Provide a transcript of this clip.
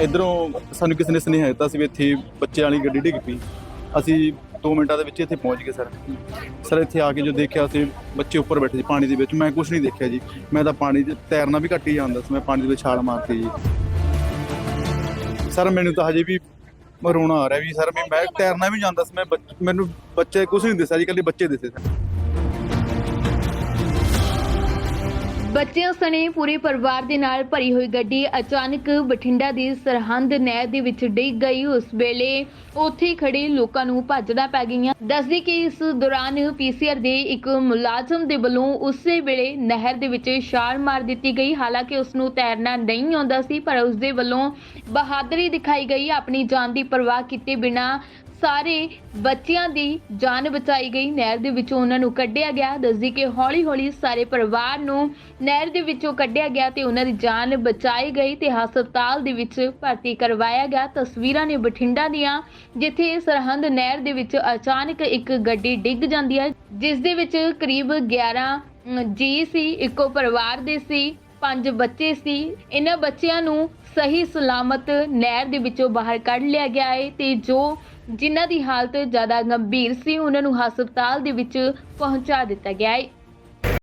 ਇਧਰੋਂ ਸਾਨੂੰ ਕਿਸੇ ਨੇ ਸੁਨੇਹਾ ਦਿੱਤਾ ਸੀ ਵੀ ਇੱਥੇ ਬੱਚਿਆਂ ਵਾਲੀ ਗੱਡੀ ਡਿੱਗ ਪਈ। ਅਸੀਂ 2 ਮਿੰਟਾਂ ਦੇ ਵਿੱਚ ਇੱਥੇ ਪਹੁੰਚ ਗਏ, ਸਰ। ਸਰ, ਇੱਥੇ ਆ ਕੇ ਜੋ ਦੇਖਿਆ ਅਸੀਂ ਬੱਚੇ ਉੱਪਰ ਬੈਠੇ ਸੀ ਪਾਣੀ ਦੇ ਵਿੱਚ। ਮੈਂ ਕੁਝ ਨਹੀਂ ਦੇਖਿਆ ਜੀ। ਮੈਂ ਤਾਂ ਪਾਣੀ 'ਚ ਤੈਰਨਾ ਵੀ ਘੱਟ ਹੀ ਜਾਂਦਾ ਸੀ। ਮੈਂ ਪਾਣੀ ਦੇ ਵਿੱਚ ਛਾਲ ਮਾਰਤੀ ਜੀ। ਸਰ, ਮੈਨੂੰ ਤਾਂ ਹਜੇ ਵੀ ਰੋਣਾ ਆ ਰਿਹਾ ਵੀ, ਸਰ ਮੈਂ ਤੈਰਨਾ ਵੀ ਜਾਂਦਾ ਸੀ। ਮੈਂ ਬੱਚ- ਮੈਨੂੰ ਬੱਚੇ ਕੁਝ ਨਹੀਂ ਦਿਸਿਆ ਜੀ, ਇਕੱਲੇ ਬੱਚੇ ਦਿਸੇ ਸਰ। ਬੱਚਿਆਂ ਸਣੇ ਪੂਰੇ ਪਰਿਵਾਰ ਦੇ ਨਾਲ ਭਰੀ ਹੋਈ ਗੱਡੀ ਅਚਾਨਕ ਬਠਿੰਡਾ ਦੀ ਸਰਹੰਦ ਨਹਿਰ ਦੇ ਵਿੱਚ ਡਿੱਗ ਗਈ। ਉਸ ਵੇਲੇ ਉੱਥੇ ਖੜੇ ਲੋਕਾਂ ਨੂੰ ਭੱਜਣਾ ਪੈ ਗਈਆਂ। ਦੱਸਦੀ ਕਿ ਇਸ ਦੌਰਾਨ ਪੀਸੀਆਰ ਦੇ ਇੱਕ ਮੁਲਾਜ਼ਮ ਦੇ ਵੱਲੋਂ ਉਸੇ ਵੇਲੇ ਨਹਿਰ ਦੇ ਵਿੱਚ ਛਾਲ ਮਾਰ ਦਿੱਤੀ ਗਈ। ਹਾਲਾਂਕਿ ਉਸ ਨੂੰ ਤੈਰਨਾ ਨਹੀਂ ਆਉਂਦਾ ਸੀ, ਪਰ ਉਸ ਦੇ ਵੱਲੋਂ ਬਹਾਦਰੀ ਦਿਖਾਈ ਗਈ। ਆਪਣੀ ਜਾਨ ਦੀ ਪਰਵਾਹ ਕੀਤੇ ਬਿਨਾਂ ਸਾਰੇ ਬੱਚਿਆਂ ਦੀ ਜਾਨ ਬਚਾਈ ਗਈ। ਨਹਿਰ ਦੇ ਵਿੱਚੋਂ ਉਹਨਾਂ ਨੂੰ ਕੱਢਿਆ ਗਿਆ। ਦੱਸਦੀ ਕਿ ਹੌਲੀ-ਹੌਲੀ ਸਾਰੇ ਪਰਿਵਾਰ ਨੂੰ ਨਹਿਰ ਦੇ ਵਿੱਚੋਂ ਕੱਢਿਆ ਗਿਆ ਤੇ ਉਹਨਾਂ ਦੀ ਜਾਨ ਬਚਾਈ ਗਈ ਤੇ ਹਸਪਤਾਲ ਦੇ ਵਿੱਚ ਭਰਤੀ ਕਰਵਾਇਆ ਗਿਆ। ਤਸਵੀਰਾਂ ਨੇ ਬਠਿੰਡਾ ਦੀਆਂ, ਜਿੱਥੇ ਸਰਹੰਦ ਨਹਿਰ ਦੇ ਵਿੱਚ ਅਚਾਨਕ ਇੱਕ ਗੱਡੀ ਡਿੱਗ ਜਾਂਦੀ ਹੈ, ਜਿਸ ਦੇ ਵਿੱਚ ਕਰੀਬ 11 ਜੀ ਸੀ, ਇੱਕੋ ਪਰਿਵਾਰ ਦੇ ਸੀ, ਪੰਜ ਬੱਚੇ ਸੀ। ਇਹਨਾਂ ਬੱਚਿਆਂ ਨੂੰ ਸਹੀ ਸਲਾਮਤ ਨਹਿਰ ਦੇ ਵਿੱਚੋਂ ਬਾਹਰ ਕੱਢ ਲਿਆ ਗਿਆ ਹੈ ਤੇ ਜੋ ਜਿਨ੍ਹਾਂ ਦੀ ਹਾਲਤ ਜ਼ਿਆਦਾ ਗੰਭੀਰ ਸੀ, ਉਹਨਾਂ ਨੂੰ ਹਸਪਤਾਲ ਦੇ ਵਿੱਚ ਪਹੁੰਚਾ ਦਿੱਤਾ ਗਿਆ ਹੈ।